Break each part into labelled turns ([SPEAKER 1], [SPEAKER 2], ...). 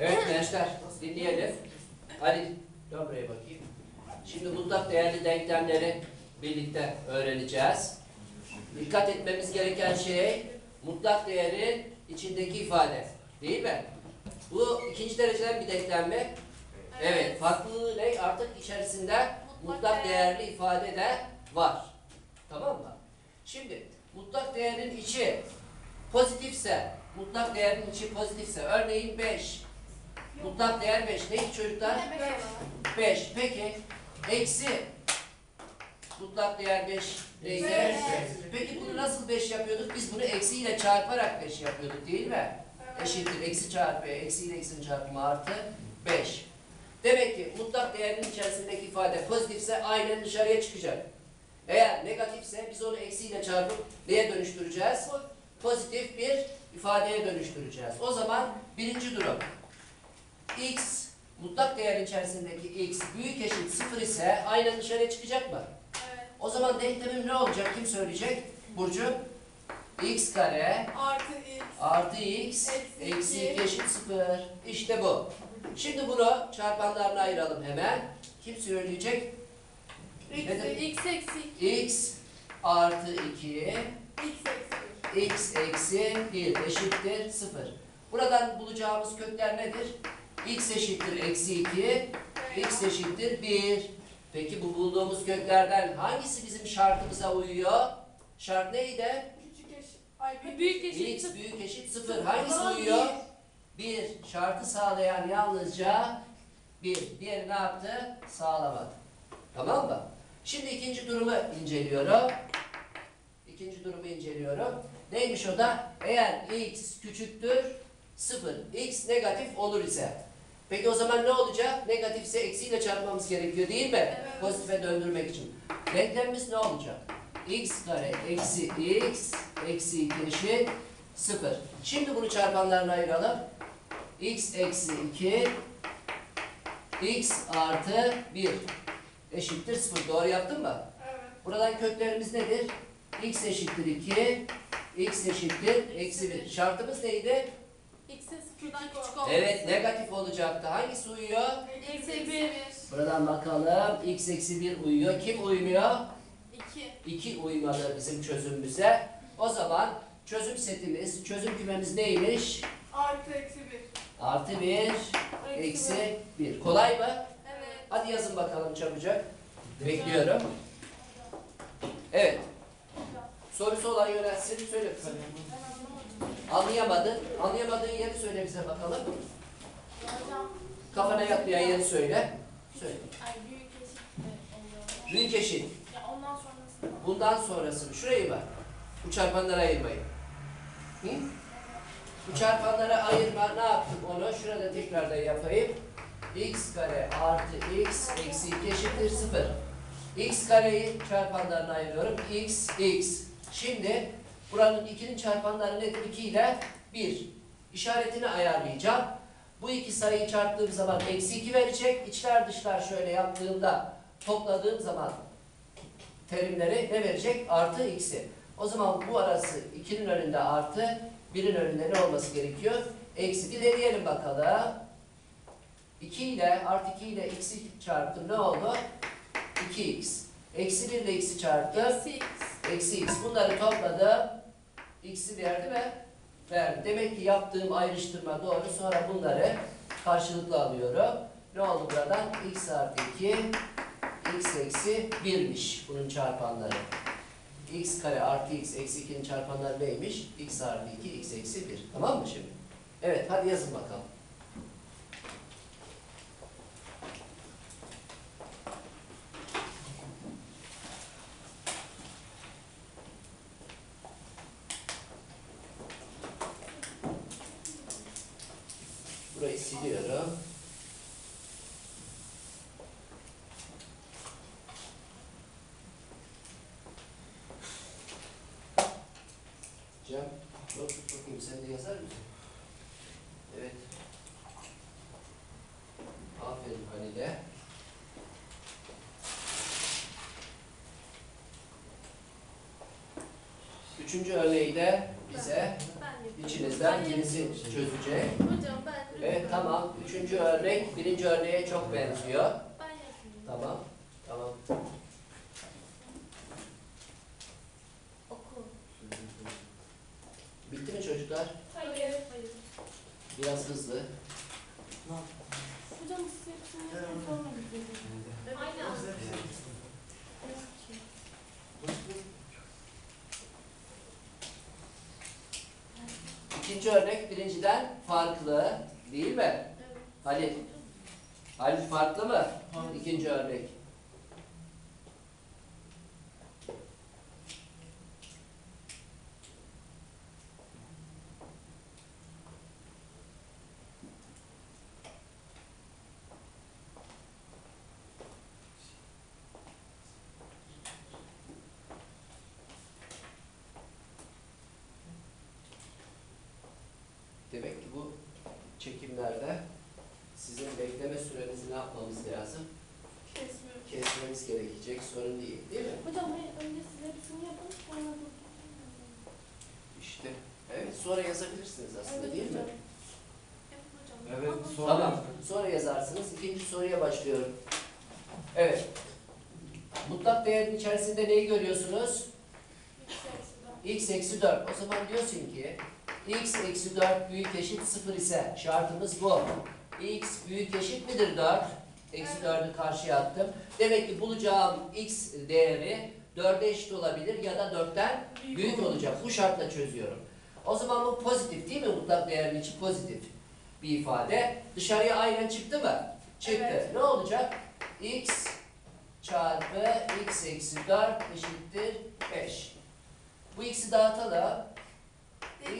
[SPEAKER 1] Evet gençler dinleyelim. Hadi dön bakayım. Şimdi mutlak değerli denklemleri birlikte öğreneceğiz. Dikkat etmemiz gereken şey mutlak değerin içindeki ifade. Değil mi? Bu ikinci dereceden bir denklem mi? Evet. Farklılığı ne? Artık içerisinde mutlak değerli ifade de var. Tamam mı? Şimdi mutlak değerin içi pozitifse, mutlak değerin içi pozitifse, örneğin 5. Mutlak değer 5. Neydi çocuklar? 5. Peki eksi mutlak değer 5 neydi?
[SPEAKER 2] Beş.
[SPEAKER 1] Peki bunu nasıl 5 yapıyorduk? Biz bunu eksiyle çarparak 5 yapıyorduk değil mi? Eşittir eksi çarpı eksi ile eksinin çarpımı artı 5. Demek ki mutlak değerin içerisindeki ifade pozitifse aynen dışarıya çıkacak. Eğer negatifse biz onu eksiyle çarpıp neye dönüştüreceğiz? Pozitif bir ifadeye dönüştüreceğiz. O zaman birinci durum. X mutlak değer içerisindeki x büyük eşit sıfır ise aynen dışarıya çıkacak mı? O zaman denklemim ne olacak? Kim söyleyecek? Burcu? x kare
[SPEAKER 2] Artı x.
[SPEAKER 1] artı x
[SPEAKER 2] Eksi
[SPEAKER 1] eksi
[SPEAKER 2] iki.
[SPEAKER 1] 2 eşit 0. İşte bu. Şimdi bunu çarpanlarına ayıralım hemen. Kim söyleyecek?
[SPEAKER 2] X, x eksi
[SPEAKER 1] x artı 2
[SPEAKER 2] x eksi
[SPEAKER 1] x eksi 1 eşittir 0. Buradan bulacağımız kökler nedir? X eşittir eksi 2, x eşittir 1. Peki bu bulduğumuz köklerden hangisi bizim şartımıza uyuyor? Şart neydi?
[SPEAKER 2] Küçük eşit. Ay büyük eşit.
[SPEAKER 1] x büyük eşit 0. Hangisi uyuyor? 1. Şartı sağlayan yalnızca 1. Diğeri ne yaptı? Sağlamadı. Tamam mı? Şimdi ikinci durumu inceliyorum. İkinci durumu inceliyorum. Neymiş o da? Eğer x küçüktür 0, x negatif olur ise. Peki o zaman ne olacak? Negatifse eksiyle çarpmamız gerekiyor değil mi?
[SPEAKER 2] Evet.
[SPEAKER 1] Pozitife döndürmek için. Denklemimiz ne olacak? x kare eksi x eksi 2 eşit 0. Şimdi bunu çarpanlarına ayıralım. x eksi 2 x artı 1 eşittir 0. Doğru yaptın mı?
[SPEAKER 2] Evet.
[SPEAKER 1] Buradan köklerimiz nedir? x eşittir 2, x eşittir eksi 1. Şartımız neydi?
[SPEAKER 2] X'in sıfırdan küçük olması.
[SPEAKER 1] Evet negatif olacaktı. Hangisi uyuyor?
[SPEAKER 2] Eksi bir.
[SPEAKER 1] Buradan bakalım. x eksi 1 uyuyor. Kim uymuyor?
[SPEAKER 2] İki.
[SPEAKER 1] 2 uymadı bizim çözümümüze. O zaman çözüm setimiz, çözüm kümemiz neymiş?
[SPEAKER 2] Artı eksi bir.
[SPEAKER 1] Artı 1, eksi 1. Kolay mı?
[SPEAKER 2] Evet.
[SPEAKER 1] Hadi yazın bakalım çabucak. Bekliyorum. Evet. Sorusu olan yönelsin. Söyle kızım. Anlayamadın. Anlayamadığın yeri söyle bize bakalım. Kafana yatmayan yeri söyle. Söyle.
[SPEAKER 3] büyük eşit.
[SPEAKER 1] Bundan sonrası mı? Şurayı mı? Bu çarpanlara ayırmayın. Hı? Bu çarpanlara ayırma ne yaptık onu? Şurada tekrardan yapayım. x kare artı x eksi 2 eşittir 0. x kareyi çarpanlarına ayırıyorum. x, x. Şimdi buranın 2'nin çarpanları nedir? 2 ile 1. İşaretini ayarlayacağım. Bu iki sayıyı çarptığım zaman eksi 2 verecek. İçler dışlar şöyle yaptığımda topladığım zaman terimleri ne verecek? Artı x'i. O zaman bu arası 2'nin önünde artı, 1'in önünde ne olması gerekiyor? Eksi. Bir deneyelim bakalım. 2 ile artı 2 ile x'i çarptım. Ne oldu? 2x. Eksi 1 ile x'i çarptım.
[SPEAKER 2] Eksi x.
[SPEAKER 1] Eksi x. Bunları topladım. X'i verdi mi? Verdi. Demek ki yaptığım ayrıştırma doğru. Sonra bunları karşılıklı alıyorum. Ne oldu buradan? x artı 2, x eksi 1'miş bunun çarpanları. x kare artı x eksi 2'nin çarpanları neymiş? x artı 2, x eksi 1. Tamam mı şimdi? Evet, hadi yazın bakalım. Siliyorum. Cem, not bakayım sen de yazar mısın? Evet. Aferin Halide. Üçüncü örneği de bize
[SPEAKER 2] Ben yapayım.
[SPEAKER 1] İçinizden birisi çözecek.
[SPEAKER 2] Hocam ben.
[SPEAKER 1] Evet tamam. Üçüncü örnek birinci örneğe çok benziyor. Tamam. Tamam.
[SPEAKER 3] Okul.
[SPEAKER 1] Bitti mi çocuklar?
[SPEAKER 3] Hayır.
[SPEAKER 2] Hayır.
[SPEAKER 1] Biraz hızlı.
[SPEAKER 3] Hocam size hepsini sonra gidelim.
[SPEAKER 2] Aynen.
[SPEAKER 1] İkinci örnek birinciden farklı değil mi?
[SPEAKER 2] Evet.
[SPEAKER 1] Halil. Halil farklı mı? İkinci örnek. Demek ki bu çekimlerde sizin bekleme sürenizi ne yapmamız lazım?
[SPEAKER 2] Kesmiyorum.
[SPEAKER 1] Kesmemiz gerekecek sorun değil, değil mi?
[SPEAKER 3] Hocam önce siz hepsini yapın sonra da.
[SPEAKER 1] İşte. Evet, sonra yazabilirsiniz aslında
[SPEAKER 3] Evet
[SPEAKER 1] değil mi?
[SPEAKER 3] hocam.
[SPEAKER 2] Evet hocam.
[SPEAKER 4] Evet,
[SPEAKER 2] Ama-
[SPEAKER 4] sonra-
[SPEAKER 1] Tamam, sonra yazarsınız. İkinci soruya başlıyorum. Evet. Mutlak değerin içerisinde neyi görüyorsunuz? x eksi 4. O zaman diyorsun ki x eksi 4 büyük eşit 0 ise şartımız bu. x büyük eşit midir 4? Eksi
[SPEAKER 2] Evet.
[SPEAKER 1] 4'ü karşıya attım. Demek ki bulacağım x değeri 4'e eşit olabilir ya da 4'ten büyük olacak. Bu şartla çözüyorum. O zaman bu pozitif değil mi? Mutlak değerin içi pozitif bir ifade. Dışarıya aynen çıktı mı? Çıktı.
[SPEAKER 2] Evet.
[SPEAKER 1] Ne olacak? x çarpı x eksi 4 eşittir 5. Bu x'i dağıtalım.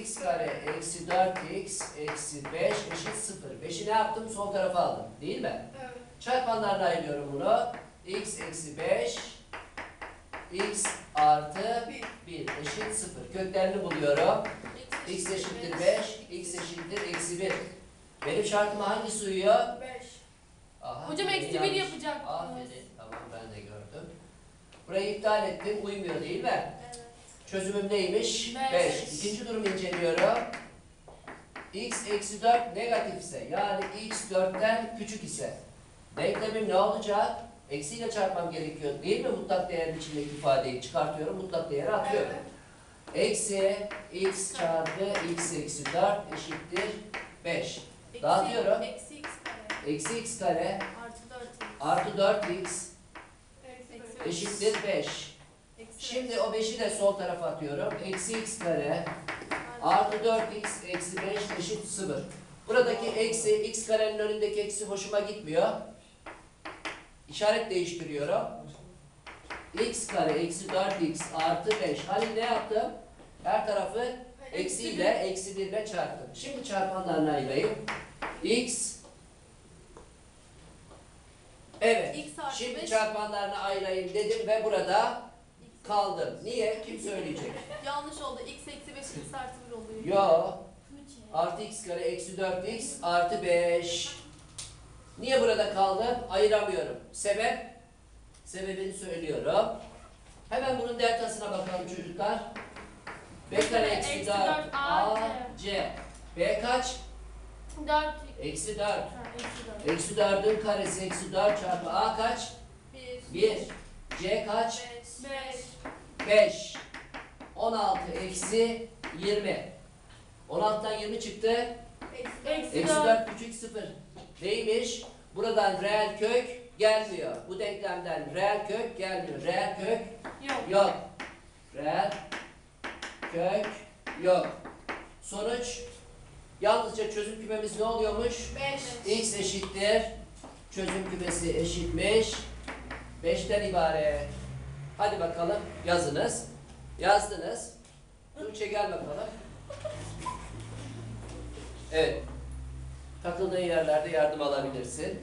[SPEAKER 1] X kare eksi 4x eksi 5 eşit 0. 5'i ne yaptım? Sol tarafa aldım. Değil mi?
[SPEAKER 2] Evet.
[SPEAKER 1] Çarpanlarına ayırıyorum bunu. x eksi 5 x artı 1 eşit 0. Köklerini buluyorum. x eşittir 5, x eşittir eksi 1. Benim şartıma hangisi uyuyor?
[SPEAKER 2] 5.
[SPEAKER 1] Aha,
[SPEAKER 2] Hocam eksi bir
[SPEAKER 1] yanlış.
[SPEAKER 2] yapacaktınız.
[SPEAKER 1] Aferin. Tamam ben de gördüm. Burayı iptal ettim. Uymuyor değil mi?
[SPEAKER 2] Evet.
[SPEAKER 1] Çözümüm neymiş?
[SPEAKER 2] Beş.
[SPEAKER 1] 5. İkinci durum inceliyorum. x eksi 4 negatifse yani x 4'ten küçük ise denklemim ne olacak? Eksiyle çarpmam gerekiyor değil mi? Mutlak değerin içindeki ifadeyi çıkartıyorum. Mutlak değeri atıyorum. Eksi x çarpı x eksi 4 eşittir 5.
[SPEAKER 2] Eksi-
[SPEAKER 1] Dağıtıyorum.
[SPEAKER 2] Eksi x kare.
[SPEAKER 1] Eksi x kare
[SPEAKER 2] Artı 4 x.
[SPEAKER 1] artı 4x
[SPEAKER 2] Eksi beş.
[SPEAKER 1] eşittir 5. Şimdi o 5'i de sol tarafa atıyorum. Eksi x kare artı 4x eksi 5 eşit 0. Buradaki eksi x karenin önündeki eksi hoşuma gitmiyor. İşaret değiştiriyorum. x kare eksi 4x artı 5. Hani ne yaptım? Her tarafı eksi ile eksi 1 ile çarptım. Şimdi çarpanlarını ayırayım. x Evet.
[SPEAKER 2] X
[SPEAKER 1] Şimdi
[SPEAKER 2] 5.
[SPEAKER 1] çarpanlarını ayırayım dedim ve burada kaldım. Niye? Kim söyleyecek?
[SPEAKER 2] Yanlış oldu. X eksi 5 x artı 1 oluyor.
[SPEAKER 1] Yo. Artı x kare eksi 4x artı 5. Niye burada kaldım? Ayıramıyorum. Sebep? Sebebini söylüyorum. Hemen bunun deltasına bakalım çocuklar. B kare eksi
[SPEAKER 3] Eksi
[SPEAKER 1] 4
[SPEAKER 3] dört
[SPEAKER 1] A C. B kaç?
[SPEAKER 3] 4.
[SPEAKER 1] Eksi 4.
[SPEAKER 3] Ha, eksi 4.
[SPEAKER 1] Eksi 4'ün karesi eksi 4 çarpı A kaç?
[SPEAKER 2] 1.
[SPEAKER 1] 1. C kaç?
[SPEAKER 2] 5.
[SPEAKER 1] 5. 16 eksi 20. 16'dan 20 çıktı.
[SPEAKER 3] Eksi
[SPEAKER 1] 4 küçük 0. Neymiş? Buradan reel kök gelmiyor. Bu denklemden reel kök gelmiyor. Reel kök
[SPEAKER 3] Yok.
[SPEAKER 1] yok. Reel kök yok. Sonuç yalnızca çözüm kümemiz ne oluyormuş?
[SPEAKER 2] 5.
[SPEAKER 1] x eşittir. Çözüm kümesi eşitmiş. 5'ten ibaret. Hadi bakalım yazınız. Yazdınız. Tuğçe gel bakalım. Evet. Takıldığın yerlerde yardım alabilirsin.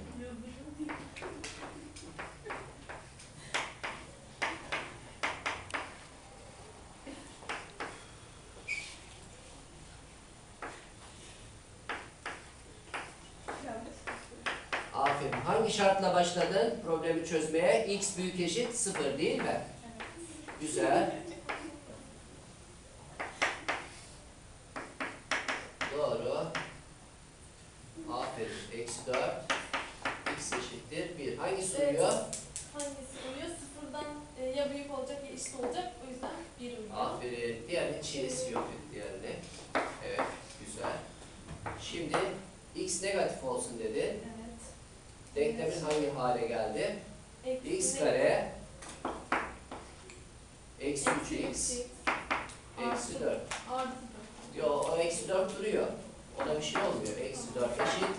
[SPEAKER 1] Aferin. Hangi şartla başladın problemi çözmeye? x büyük eşit 0 değil mi? Güzel. Doğru. Aferin. Eksi 4. X eşittir 1. Hangisi
[SPEAKER 2] Evet.
[SPEAKER 1] oluyor?
[SPEAKER 2] Hangisi oluyor? Sıfırdan e, ya büyük olacak ya eşit olacak. O yüzden 1 uyuyor.
[SPEAKER 1] Aferin. Diğerinin çilesi yok diğerini. Evet. Güzel. Şimdi X negatif olsun dedi.
[SPEAKER 2] Evet.
[SPEAKER 1] Denklemin hangi hale geldi?
[SPEAKER 2] Eksi
[SPEAKER 1] X kare eksi
[SPEAKER 2] Eksi
[SPEAKER 1] 3x
[SPEAKER 2] üç x
[SPEAKER 1] eksi 4.
[SPEAKER 2] Artı
[SPEAKER 1] Yo o eksi 4 duruyor. Ona bir şey olmuyor. Eksi 4 eşit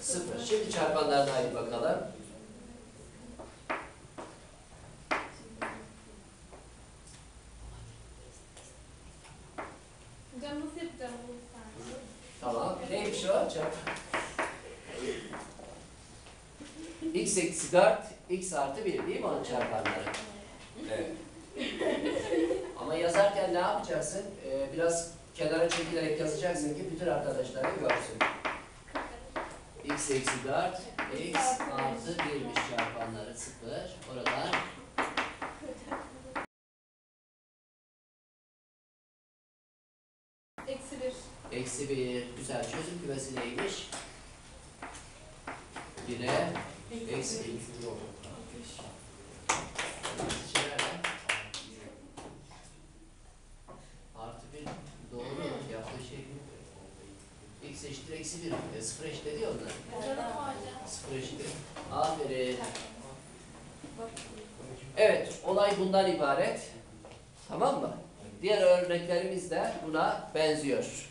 [SPEAKER 1] 0. Şimdi çarpanlarına ait bakalım.
[SPEAKER 2] Hocam nasıl yapacağım sen?
[SPEAKER 1] Tamam. Neymiş o? Çarp. X eksi 4, x artı 1 değil mi onun çarpanları? Evet. Ama yazarken ne yapacaksın? Ee, biraz kenara çekilerek yazacaksın ki bütün arkadaşların görsün. x eksi 4, x artı 1'miş çarpanları 0. Oradan
[SPEAKER 2] Eksi 1.
[SPEAKER 1] eksi 1. Güzel. Çözüm kümesi neymiş? 1'e eksi 1. Artı 1 doğru yaptığı şey x eşittir eksi 1. E, sıfır eşit ediyor onlar. Sıfır eşittir. Aferin. Evet, olay bundan ibaret. Tamam mı? Diğer örneklerimiz de buna benziyor.